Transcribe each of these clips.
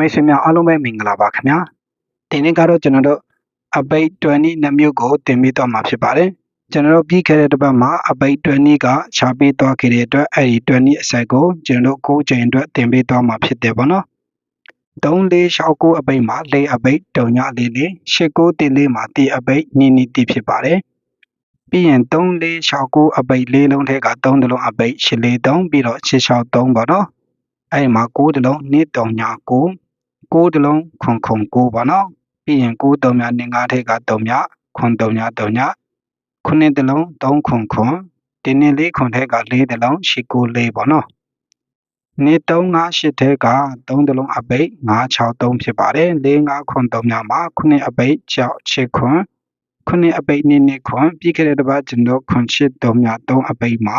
မိတ်ဆွေများအားလုံးပဲမင်္ဂလာပါခင်ဗျာဒီနေ့ကတော့ကျွန်တော်တို့အပိတ်20နှစ်မျိုးကိုတင်ပြတော့မှာဖြစ်ပါတယ်ကျွန်တော်တို့ပြီးခဲ့တဲ့တစ်ပတ်မှာအပိတ်20ကရှားပေးသွားခဲ့တဲ့အတွက်အဲ့ဒီ20အဆက်ကိုကျွန်တော်တို့9ချိန်အတွက်တင်ပြသွားမှာဖြစ်တယ်ပေါ့နော်3 4 6 9အပိတ်မှာ၄အပိတ်တုံညလေးလေး8 9တင်လေးမှာတီအပိတ်နီနီတီဖြစ်ပါတယ်ပြီးရင်3 4 6 9အပိတ်လေးလုံးထဲက3တလုံးအပိတ်8 4 3ပြီးတော့6 6 3ပေါ့နော်အဲ့ဒီမှာ9တလုံး2တုံည9 9တလုံးခွန်ခွန်9ပါနော်ပြီးရင်9တုံည2 5ထက်ကတုံညခွန်တုံညတုံညခုနှစ်တလုံး3ခွန်ခွန်ဒီနေ့လေးခွန်ထက်က4တလုံး8 9 4ပါနော်နေ3 5 8ထက်က3တလုံးအပိတ်9 6 3ဖြစ်ပါတယ်4 5ခွန်3ညမှာခုနှစ်အပိတ်6 6ခွန်ခုနှစ်အပိတ်2 2ခွန်ပြီးခဲ့တဲ့တစ်ပတ်ကျွန်တော်ခွန်8 3ည3အပိတ်မှာ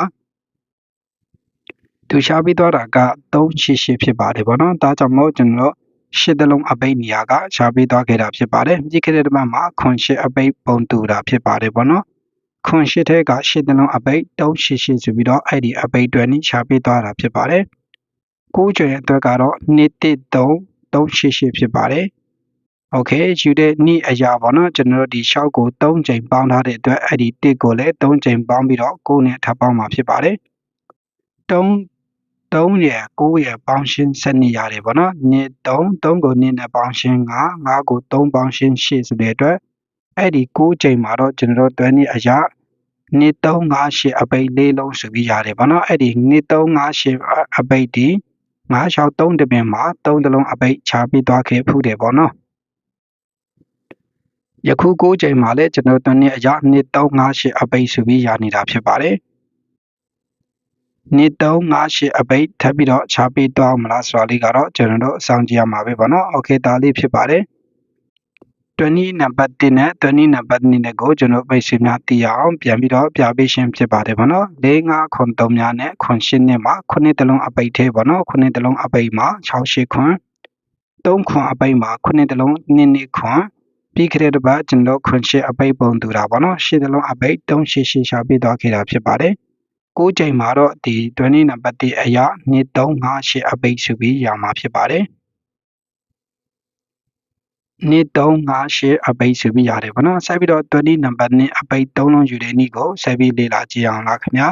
သူရှားပြီးသွားတာက388ဖြစ်ပါတယ်ဗောနော်ဒါကြောင့်မို့ကျွန်တော် ရှစ်သလုံးအပိတ်နေရာကရှားပေးသွားခဲ့တာဖြစ်ပါတယ်။ပြီးခဲ့တဲ့တစ်ပတ်မှာခွန်ရှစ်အပိတ်ပုံတူတာဖြစ်ပါတယ်ပေါ့နော်။ခွန်ရှစ်ထဲကရှစ်သလုံးအပိတ်3ရှစ်ရှစ်ဆိုပြီးတော့အဲ့ဒီအပိတ်တွေနဲ့ရှားပေးသွားတာဖြစ်ပါတယ်။ကိုးကျွယ်အတွက်ကတော့2 3 3ရှစ်ရှစ်ဖြစ်ပါတယ်။ okay ယူတဲ့နေ့အရာပေါ့နော်ကျွန်တော်တို့ဒီ6ကို3ချိန်ပေါင်းထားတဲ့အတွက်အဲ့ဒီ1ကိုလည်း3ချိန်ပေါင်းပြီးတော့9နဲ့ထပ်ပေါင်းမှာဖြစ်ပါတယ်3 3ရယ်9ရယ်ပေါင်းရှင်း12ရတယ်ပေါ့နော်2 3 3ကို2နဲ့ပေါင်းရှင်း9 5ကို3ပေါင်းရှင်း8ဆိုတဲ့အတွက်အဲ့ဒီ9ချိန်မှာတော့ကျွန်တော်တို့တွဲနေ့အရာ2 3 5 8အပိတ်လေးလုံးဆိုပြီးရတယ်ပေါ့နော်အဲ့ဒီ2 3 5 8အပိတ်ဒီ9 6 3တပင်မှာ3တလုံးအပိတ်ချပြီးသွားခဲ့ဖူးတယ်ပေါ့နော်ယခု9ချိန်မှာလည်းကျွန်တော်တို့နေ့အရာ2 3 5 8အပိတ်ဆိုပြီးရနေတာဖြစ်ပါတယ် နှစ်3 5 8အပိတ်ထပ်ပြီးတော့ခြားပေးသွားမလားဆိုတာလေးကတော့ကျွန်တော်တို့အဆောင်ကြည့်ရမှာပဲပေါ့နော်။ Okay ဒါလေးဖြစ်ပါတယ်။20နံပါတ်1နဲ့20နံပါတ်2နဲ့ကိုကျွန်တော်ပိတ်စီများသိရအောင်ပြန်ပြီးတော့ပြပေးရှင်းဖြစ်ပါတယ်ပေါ့နော်။၄၅ခွန်3များနဲ့ခွန်8နဲ့မှာခုနှစ်တလုံးအပိတ်သေးပေါ့နော်။ခုနှစ်တလုံးအပိတ်မှာ6 8ခွန်3ခွန်အပိတ်မှာခုနှစ်တလုံး2နှစ်ခွန်ပြီးခဲ့တဲ့တစ်ပတ်ကျွန်တော်ခွန်8အပိတ်ပုံတူတာပေါ့နော်။8တလုံးအပိတ်3 8 8ရှာပေးသွားခဲ့တာဖြစ်ပါတယ်။ 9ချိန်မှာတော့ဒီ20နံပါတ်1အရာ2358အပိတ်ဆိုပြီးရမှာဖြစ်ပါတယ်2358အပိတ်ဆိုပြီးရတယ်ဗောနော်ဆက်ပြီးတော့20နံပါတ်2အပိတ်3လုံးယူတဲ့နည်းကိုဆက်ပြီးလေ့လာကြည့်အောင်လားခင်ဗျာ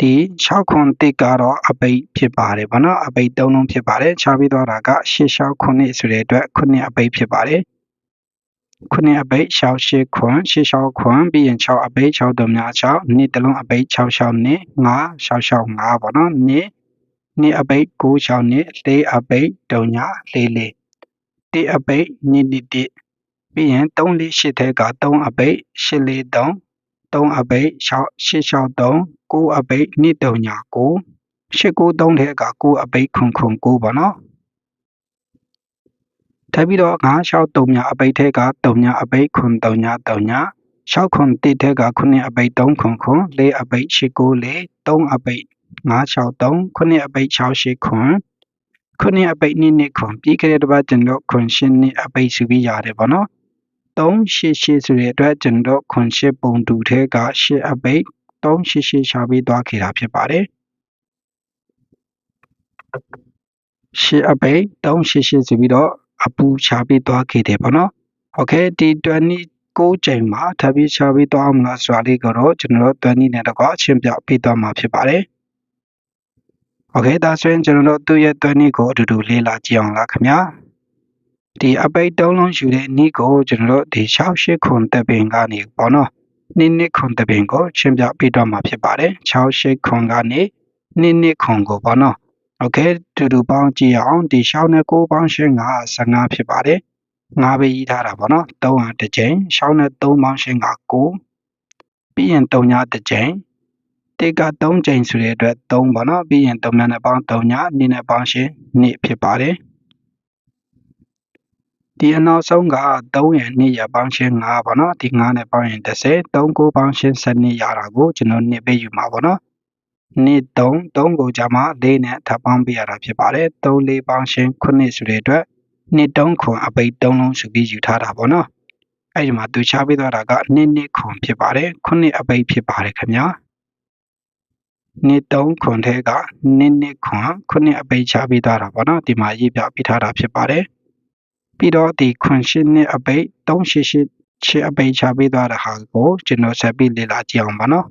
ဒီ6ခွန်1ကတော့အပိတ်ဖြစ်ပါတယ်ဗောနော်အပိတ်3လုံးဖြစ်ပါတယ်ခြားပြီးတော့တာက8 6ခွန်ဆိုတဲ့အတွက်ခုနှစ်အပိတ်ဖြစ်ပါတယ် ခုနှစ်အပိတ်6 8ခွန်6 6ခွန်ပြီးရင်6အပိတ်6တုံများ6နှစ်တလုံးအပိတ်6 6နှစ်5 6 6 5ပေါ့နော်နှစ်နှစ်အပိတ်9 6နှစ်လေးအပိတ်တုံညာလေးလေးတိအပိတ်နှစ်နှစ်တိပြီးရင်3 4 8ထဲက3အပိတ်8 4 3 3အပိတ်6 8 6 3 9အပိတ်နှစ်တုံညာ9 8 9 3ထဲက9အပိတ်ခွန်ခွန်9ပေါ့နော် ထပ်ပြီးတော့9 6 3ညအပိတ်ထဲက3ညအပိတ်ခွန်3ည3ည6ခွန်1ထဲက9အပိတ်3ခွန်ခွန်4အပိတ်8 9 4 3အပိတ်9 6 3 9အပိတ်6 8ခွန်9အပိတ်2 2ခွန်ပြီးခဲ့တဲ့တစ်ပတ်ကျွန်တော်ခွန်8နှစ်အပိတ်စုပြီးရတယ်ပေါ့နော်3 8 8ဆိုတဲ့အတွက်ကျွန်တော်ခွန်8ပုံတူထဲက8အပိတ်3 8 8ရှာပြီးသွားခဲ့တာဖြစ်ပါတယ်ရှစ်အပိတ်388ဆိုပြီးတော့ အပူချပြီးသွားခဲ့တယ်ပေါ့နော်။ Okay ဒီ29ချိန်မှာထပ်ပြီးချပြီးသွားမလားဆိုတာလေးကတော့ကျွန်တော်တို့20နဲ့တကွအချင်းပြပြီးသွားမှာဖြစ်ပါတယ်။ Okay ဒါဆိုရင်ကျွန်တော်တို့သူ့ရဲ့20ကိုအတူတူလေ့လာကြည့်အောင်လားခင်ဗျာ။ဒီအပိတ်သုံးလုံးယူတဲ့ဤကိုကျွန်တော်တို့ဒီ68ခွန်တပင်ကနေပေါ့နော်။နှစ်နှစ်ခွန်တပင်ကိုချင်းပြပြီးတော့မှာဖြစ်ပါတယ်။68ခွန်ကနေနှစ်နှစ်ခွန်ကိုပေါ့နော်။ โอเคတူတူပေါင်းကြည့်အောင်ဒီရှောင်းနဲ့6ပေါင်းရှင်းက15ဖြစ်ပါတယ်9ပဲရေးထားတာပေါ့နော်3ဟာတစ်ကြိမ်ရှောင်းနဲ့3ပေါင်းရှင်းက9ပြီးရင်3ညတစ်ကြိမ်တေက3ကြိမ်ဆိုတဲ့အတွက်3ပေါ့နော်ပြီးရင်3ညနဲ့ပေါင်း3ည2နဲ့ပေါင်းရှင်း2ဖြစ်ပါတယ်ဒီအနောက်ဆုံးက3ရ2ရပေါင်းရှင်း5ပေါ့နော်ဒီ9နဲ့ပေါင်းရင်30 3 9ပေါင်းရှင်း12ရတာကိုကျွန်တော်2ပဲယူမှာပေါ့နော် နှစ်3 3ကိုကြာမှ4နဲ့ထပ်ပေါင်းပေးရတာဖြစ်ပါတယ်3 4ပေါင်းရှင်း9ဆိုတဲ့အတွက်နှစ်3ခွန်အပိတ်3လုံးစုပြီးယူထားတာပေါ့နော်အဲ့ဒီမှာသူချပေးသွားတာကနှစ်နှစ်ခွန်ဖြစ်ပါတယ်9အပိတ်ဖြစ်ပါတယ်ခင်ဗျာနှစ်3ခွန်ထဲကနှစ်နှစ်ခွန်ခုနှစ်အပိတ်ချပြီးသွားတာပေါ့နော်ဒီမှာရေးပြပြထားတာဖြစ်ပါတယ်ပြီးတော့ဒီခွန်ရှင်းနှစ်အပိတ်388ချစ်အပိတ်ချပေးသွားတဲ့ဟာကိုကျွန်တော်ဆက်ပြီးလေ့လာကြည့်အောင်ပါနော်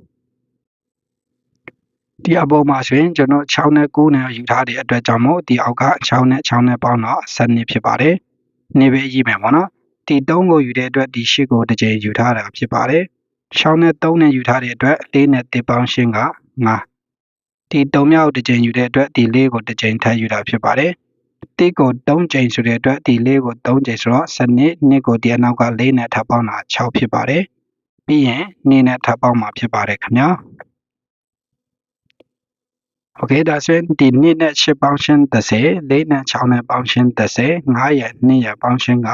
ဒီအပေါ်မှာဆိုရင်ကျွန်တော်6နဲ့9နဲ့ယူထားတဲ့အတွက်ကြောင့်မို့ဒီအောက်က6နဲ့6နဲ့ပေါင်းတော့7နှစ်ဖြစ်ပါတယ်။နေပဲရေးမယ်ပေါ့နော်။ဒီ3ကိုယူတဲ့အတွက်ဒီ8ကိုတစ်ကြိမ်ယူထားတာဖြစ်ပါတယ်။6နဲ့3နဲ့ယူထားတဲ့အတွက်4နဲ့1ပေါင်းရှင်းက9ဒီ3မြောက်တစ်ကြိမ်ယူတဲ့အတွက်ဒီ4ကိုတစ်ကြိမ်ထပ်ယူတာဖြစ်ပါတယ်။1ကို3ကြိမ်ဆိုတဲ့အတွက်ဒီ4ကို3ကြိမ်ဆိုတော့7နှစ်2ကိုဒီအနောက်က4နဲ့ထပ်ပေါင်းတာ6ဖြစ်ပါတယ်။ပြီးရင်2နဲ့ထပ်ပေါင်းမှာဖြစ်ပါတယ်ခင်ဗျာ။ โอเคဒါဆိုရင်ဒီ2နဲ့8ပေါင်းရှင်း30 4နဲ့6နဲ့ပေါင်းရှင်း30 9ရဲ့2ရဲ့ပေါင်းရှင်းက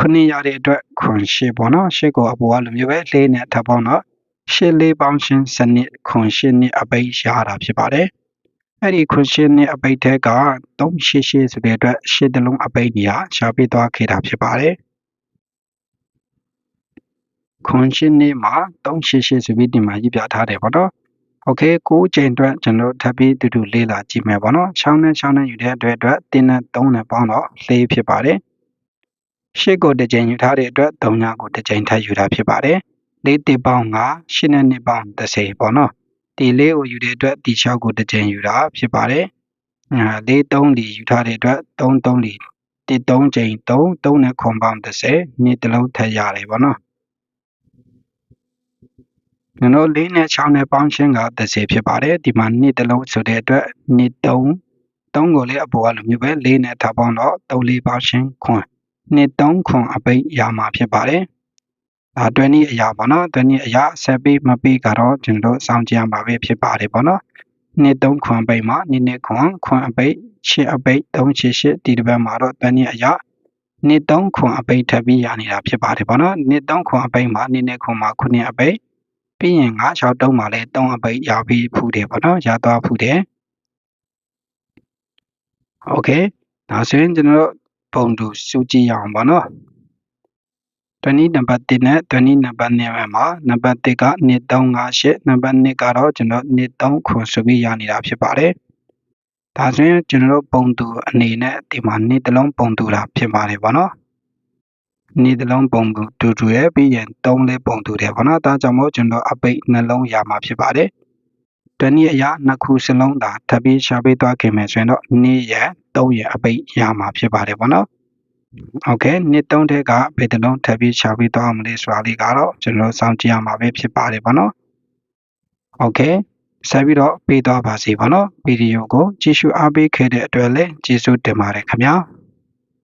9ရတဲ့အတွက်ခွန်8ပေါ့နော်8ကိုအပေါ်ကလိုမျိုးပဲ4နဲ့ထပ်ပေါင်းတော့8 4ပေါင်းရှင်းစနစ်ခွန်8နှစ်အပိတ်ရတာဖြစ်ပါတယ်အဲ့ဒီခွန်8နှစ်အပိတ်ထဲက388ဆိုတဲ့အတွက်8တလုံးအပိတ်နေရရှားပေးသွားခဲ့တာဖြစ်ပါတယ်ခွန်8နှစ်မှာ388ဆိုပြီးဒီမှာရေးပြထားတယ်ပေါ့နော် โอเค9ချိန်အတွက်ကျွန်တော်ထပ်ပြီးတူတူလေးလာကြည့်မယ်ပေါ့နော်6နဲ့6နဲ့ယူတဲ့အတွက်အတွက်တင်းနဲ့3နဲ့ပေါင်းတော့4ဖြစ်ပါတယ်8ကိုတစ်ချိန်ယူထားတဲ့အတွက်3ညကိုတစ်ချိန်ထပ်ယူတာဖြစ်ပါတယ်4တစ်ပေါင်း9 8နဲ့2ပေါင်း30ပေါ့နော်ဒီ4ကိုယူတဲ့အတွက်ဒီ6ကိုတစ်ချိန်ယူတာဖြစ်ပါတယ်အဲ4 3လီယူထားတဲ့အတွက်3 3လီ1 3ချိန်3 3နဲ့ခွန်ပေါင်း30နှစ်တစ်လုံးထပ်ရတယ်ပေါ့နော် ကျွန်တော်၄နဲ့6နဲ့ပေါင်းရှင်းက30ဖြစ်ပါတယ်ဒီမှာနှစ်တစ်လုံးဆိုတဲ့အတွက်နှစ်3 3ကိုလည်းအပေါ်ကလိုမျိုးပဲ၄နဲ့ထားပေါင်းတော့3လေးပေါင်းရှင်းခွန်နှစ်3ခွန်အပိတ်ရမှာဖြစ်ပါတယ်ဒါတွဲနည်းအရာပေါ့နော်တွဲနည်းအရာဆက်ပြီးမပြီးကတော့ကျွန်တော်စောင့်ကြည့်ရမှာပဲဖြစ်ပါတယ်ပေါ့နော်နှစ်3ခွန်ပိတ်မှာနှစ်နှစ်ခွန်ခွန်အပိတ်ရှင်းအပိတ်388ဒီတစ်ပတ်မှာတော့တွဲနည်းအရာနှစ်3ခွန်အပိတ်ထပ်ပြီးရနေတာဖြစ်ပါတယ်ပေါ့နော်နှစ်3ခွန်အပိတ်မှာနှစ်နှစ်ခွန်မှာခုနှစ်အပိတ် ပြီးရင်9 6တုံးမှာလည်း3အပိတ်ရပြီးဖူးတယ်ပေါ့နော်ရသွားဖူးတယ်โอเคဒါဆိုရင်ကျွန်တော်တို့ပုံတူစုကြည့်ရအောင်ပေါ့နော်20နံပါတ်1နဲ့20နံပါတ်2မှာနံပါတ်1က2358နံပါတ်2ကတော့ကျွန်တော်23ခွန်ဆိုပြီးရနေတာဖြစ်ပါတယ်ဒါဆိုရင်ကျွန်တော်တို့ပုံတူအနေနဲ့ဒီမှာနေ့တစ်လုံးပုံတူတာဖြစ်ပါတယ်ပေါ့နော် နေ့တစ်လုံးပုံတူတူရဲ့ပြီးရင်3လေးပုံတူတယ်ပေါ့နော်ဒါကြောင့်မို့ကျွန်တော်အပိတ်နှလုံးရမှာဖြစ်ပါတယ်တနည်းအရာနှစ်ခုစလုံးသာထပ်ပြီးရှာပေးသွားခင်မယ်ဆိုရင်တော့နေ့ရက်3ရက်အပိတ်ရမှာဖြစ်ပါတယ်ပေါ့နော်โอเคနှစ်3ထက်ကဘယ်တစ်လုံးထပ်ပြီးရှာပေးသွားမလဲဆိုတာလေးကတော့ကျွန်တော်စောင့်ကြည့်ရမှာပဲဖြစ်ပါတယ်ပေါ့နော်โอเคဆက်ပြီးတော့ပေးသွားပါစီပေါ့နော်ဗီဒီယိုကိုကြည့်ရှုအားပေးခဲ့တဲ့အတွက်လည်းကျေးဇူးတင်ပါတယ်ခင်ဗျာ